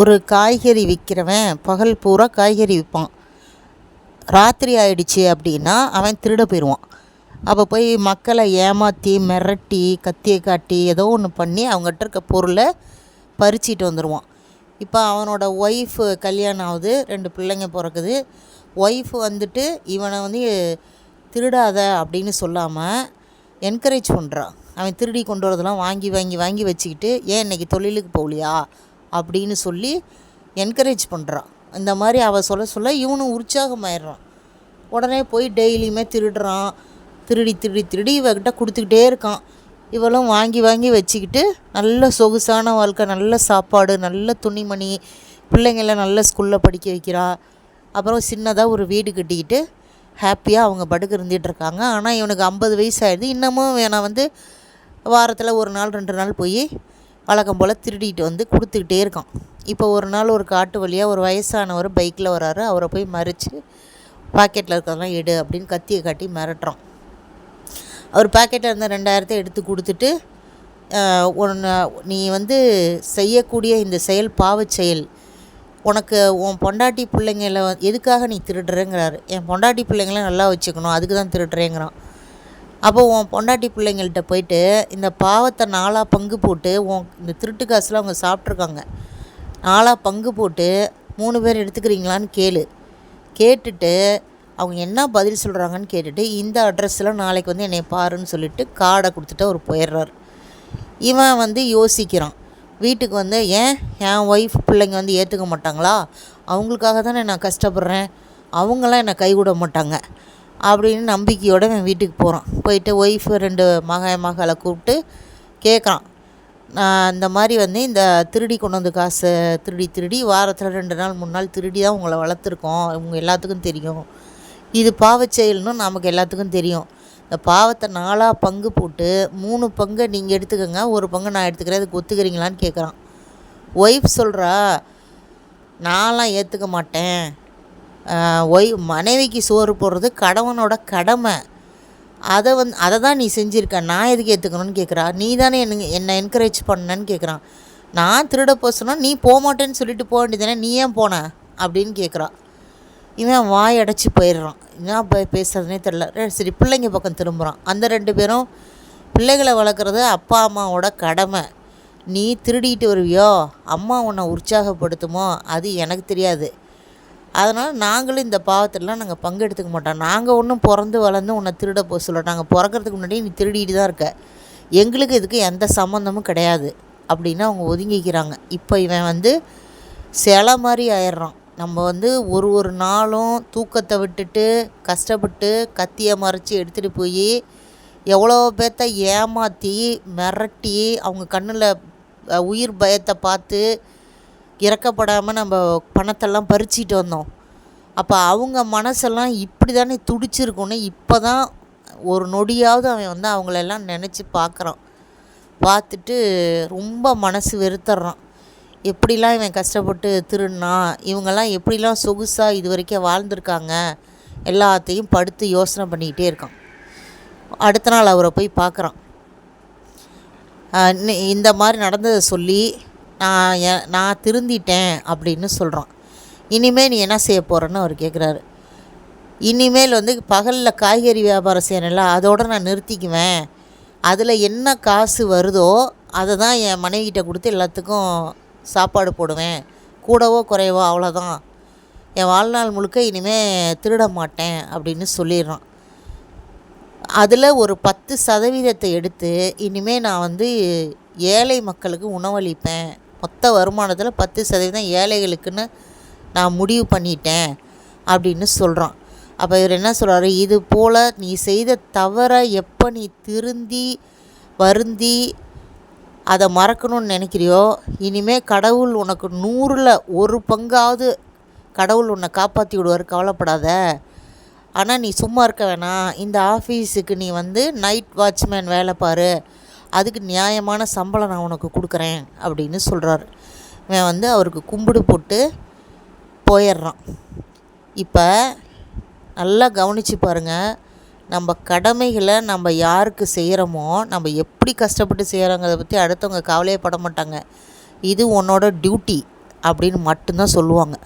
ஒரு காய்கறி விற்கிறவன் பகல் பூரா காய்கறி விற்பான். ராத்திரி ஆயிடுச்சு அப்படின்னா அவன் திருட போயிடுவான். அப்போ போய் மக்களை ஏமாற்றி மிரட்டி கத்தியை காட்டி ஏதோ ஒன்று பண்ணி அவங்ககிட்ட இருக்க பொருளை பறிச்சிட்டு வந்துடுவான் இப்போ அவனோட ஒய்ஃபு கல்யாணம் ஆகுது ரெண்டு பிள்ளைங்க பிறக்குது. ஒய்ஃப் வந்துட்டு இவனை வந்து திருடாத அப்படின்னு சொல்லாமல் என்கரேஜ் பண்ணுறான் அவன் திருடி கொண்டு வரதெல்லாம் வாங்கி வாங்கி வாங்கி வச்சுக்கிட்டு ஏன் இன்றைக்கி தொழிலுக்கு போகலையா? அப்படின்னு சொல்லி என்கரேஜ் பண்ணுறான் இந்த மாதிரி அவள் சொல்ல சொல்ல இவனும் உற்சாகமாயிடுறான். உடனே போய் டெய்லியுமே திருடுறான். திருடி திருடி திருடி இவகிட்ட கொடுத்துக்கிட்டே இருக்கான். இவளும் வாங்கி வாங்கி வச்சுக்கிட்டு நல்ல சொகுசான வாழ்க்கை நல்ல சாப்பாடு நல்ல துணிமணி பிள்ளைங்கள நல்ல ஸ்கூலில் படிக்க வைக்கிறா. அப்புறம் சின்னதாக ஒரு வீடு கட்டிக்கிட்டு ஹாப்பியாக அவங்க படுக்க இருந்துகிட்ருக்காங்க ஆனால் இவனுக்கு ஐம்பது வயசு ஆகிடுது இன்னமும் இவனை வந்து வாரத்தில் ஒரு நாள் ரெண்டு நாள் போய் வழக்கம் போல் திருடிட்டு வந்து கொடுத்துக்கிட்டே இருக்கான். இப்போ ஒரு நாள் ஒரு காட்டு வழியாக ஒரு வயசானவர் பைக்கில் வராரு. அவரை போய் மறித்து பாக்கெட்டில் இருக்கிறதெல்லாம் எடு அப்படின்னு கத்தியை காட்டி மிரட்டுறான். அவர் பாக்கெட்டில் இருந்த ரெண்டாயிரத்தை எடுத்து கொடுத்துட்டு ஒன்று நீ வந்து செய்யக்கூடிய இந்த செயல் பாவச் செயல். உனக்கு உன் பொண்டாட்டி பிள்ளைங்கள வ- எதுக்காக நீ திருடுறேங்கிறாரு. என் பொண்டாட்டி பிள்ளைங்கள நல்லா வச்சுக்கணும். அதுக்கு தான் திருடுறேங்கிறான். அப்போ உன் பொண்டாட்டி பிள்ளைங்கள்ட்ட போயிட்டு இந்த பாவத்தை நாலாக பங்கு போட்டு உன் இந்த திருட்டு காசுலாம் அவங்க சாப்பிட்ருக்காங்க. நாலாக பங்கு போட்டு மூணு பேர் எடுத்துக்கிறீங்களான்னு கேளு. கேட்டுட்டு அவங்க என்ன பதில் சொல்கிறாங்கன்னு கேட்டுட்டு இந்த அட்ரஸில் நாளைக்கு வந்து என்னை பாருன்னு சொல்லிட்டு கார்டை கொடுத்துட்டு அவர் போயிடுறார். இவன் வந்து யோசிக்கிறான். வீட்டுக்கு வந்து ஏன்? என் ஒய்ஃப் பிள்ளைங்க வந்து ஏற்றுக்க மாட்டாங்களா? அவங்களுக்காக தானே நான் கஷ்டப்படுறேன். அவங்களாம் என்னை கைவிட மாட்டாங்க. அப்படின்னு நம்பிக்கையோடு அவன் வீட்டுக்கு போகிறான் போயிட்டு ஒய்ஃபு ரெண்டு மக மகளை கூப்பிட்டு கேட்குறான் நான் இந்த மாதிரி வந்து இந்த திருடி கொண்டு வந்து காசை திருடி திருடி வாரத்தில் ரெண்டு நாள் மூணு நாள் திருடி தான் உங்களை வளர்த்துருக்கோம். இவங்க எல்லாத்துக்கும் தெரியும். இது பாவச்செயல்னு நமக்கு எல்லாத்துக்கும் தெரியும். இந்த பாவத்தை நாலாக பங்கு போட்டு மூணு பங்கை நீங்கள் எடுத்துக்கோங்க ஒரு பங்கு நான் எடுத்துக்கிறேன் அதுக்கு ஒத்துக்கிறீங்களான்னு கேட்குறான் ஒய்ஃப் சொல்கிறா நான்லாம் ஏற்றுக்க மாட்டேன். ஒய் மனைவிக்கு சோறு போடுறது கணவனோட கடமை. அதை வந்து அதை தான் நீ செஞ்சுருக்க. நான் எதுக்கு ஏற்றுக்கணும்னு கேட்குறா நீ தானே என்ன என்னை என்கரேஜ் பண்ணேன்னு கேட்குறான் நான் திருட போசனா நீ போகமாட்டேன்னு சொல்லிட்டு போக வேண்டியதானே நீ ஏன் போன? அப்படின்னு கேட்குறா இவன் வாய் அடைச்சி போயிடுறான். என்ன பே- பேசுகிறதுனே தெரில சரி பிள்ளைங்க பக்கம் திரும்புகிறான் அந்த ரெண்டு பேரும் பிள்ளைகளை வளர்க்குறது அப்பா அம்மாவோட கடமை. நீ திருடிட்டு வருவியோ? அம்மா உன்னை உற்சாகப்படுத்துமோ? அது எனக்கு தெரியாது. அதனால் நாங்களும் இந்த பாவத்திலலாம் நாங்கள் பங்கெடுத்துக்க மாட்டோம். நாங்கள் ஒன்றும் பிறந்து வளர்ந்து உன்னை திருட போக சொல்ல நாங்கள் பிறக்கறதுக்கு முன்னாடி நீ திருடிட்டு தான் இருக்க. எங்களுக்கு இதுக்கு எந்த சம்மந்தமும் கிடையாது. அப்படின்னு அவங்க ஒதுங்கிக்கிறாங்க. இப்போ இவன் வந்து சிலை மாதிரி ஆயிடுறான். நம்ம வந்து ஒரு ஒரு நாளும் தூக்கத்தை விட்டுட்டு கஷ்டப்பட்டு கத்தியை மறைச்சி எடுத்துகிட்டு போய் எவ்வளோ பேர்த்த ஏமாற்றி மிரட்டி அவங்க கண்ணில் உயிர் பயத்தை பார்த்து இறக்கப்படாமல் நம்ம பணத்தெல்லாம் பறிச்சிட்டு வந்தோம். அப்போ அவங்க மனசெல்லாம் இப்படி தானே துடிச்சிருக்குன்னு இப்போ தான் ஒரு நொடியாவது அவன் வந்து அவங்களெல்லாம் நினச்சி பார்க்குறான் பார்த்துட்டு ரொம்ப மனசு வெறுத்துறான். எப்படிலாம் இவன் கஷ்டப்பட்டு திருடினான்? இவங்கெல்லாம் எப்படிலாம் சொகுசாக இது வரைக்கும் வாழ்ந்திருக்காங்க? எல்லாத்தையும் படுத்து யோசனை பண்ணிக்கிட்டே இருக்கான். அடுத்த நாள் அவரை போய் பார்க்குறான் இந்த மாதிரி நடந்ததை சொல்லி நான் எ- நான் திருந்திட்டேன் அப்படின்னு சொல்கிறான் இனிமேல் நீ என்ன செய்ய போகிறேன்னு அவர் கேட்குறாரு இனிமேல் வந்து பகலில் காய்கறி வியாபாரம் செய்யணும்ல அதோட நான் நிறுத்திக்குவேன். அதில் என்ன காசு வருதோ அதை தான் என் மனைவிகிட்ட கொடுத்து எல்லாத்துக்கும் சாப்பாடு போடுவேன். கூடவோ குறைவோ அவ்வளோதான் என் வாழ்நாள் முழுக்க இனிமேல் திருட மாட்டேன் அப்படின்னு சொல்லிடுறான். அதில் ஒரு பத்து சதவீதத்தை எடுத்து இனிமேல் நான் வந்து ஏழை மக்களுக்கு உணவளிப்பேன். மொத்த வருமானத்தில் பத்து சதவீதம் ஏழைகளுக்குன்னு நான் முடிவு பண்ணிட்டேன் அப்படின்னு சொல்கிறான் அப்போ இவர் என்ன சொல்கிறாரு இது போல் நீ செய்த தவறை எப்போ நீ திருந்தி வருந்தி அதை மறக்கணும்னு நினைக்கிறியோ? இனிமேல் கடவுள் உனக்கு நூறில் ஒரு பங்காவது கடவுள் உன்னை காப்பாற்றி விடுவார். கவலைப்படாத. ஆனால் நீ சும்மா இருக்க வேணாம். இந்த ஆஃபீஸுக்கு நீ வந்து நைட் வாட்ச்மேன் வேலை பாரு. அதுக்கு நியாயமான சம்பளம் நான் உனக்கு கொடுக்குறேன் அப்படின்னு சொல்கிறாரு இவன் வந்து அவருக்கு கும்பிடு போட்டு போயிடுறான். இப்போ நல்லா கவனித்து பாருங்கள் நம்ம கடமைகளை நம்ம யாருக்கு செய்கிறோமோ நம்ம எப்படி கஷ்டப்பட்டு செய்கிறோங்கிறத பற்றி அடுத்தவங்க கவலையே பட மாட்டாங்க. இது உன்னோட டியூட்டி அப்படின்னு மட்டும்தான் சொல்லுவாங்க.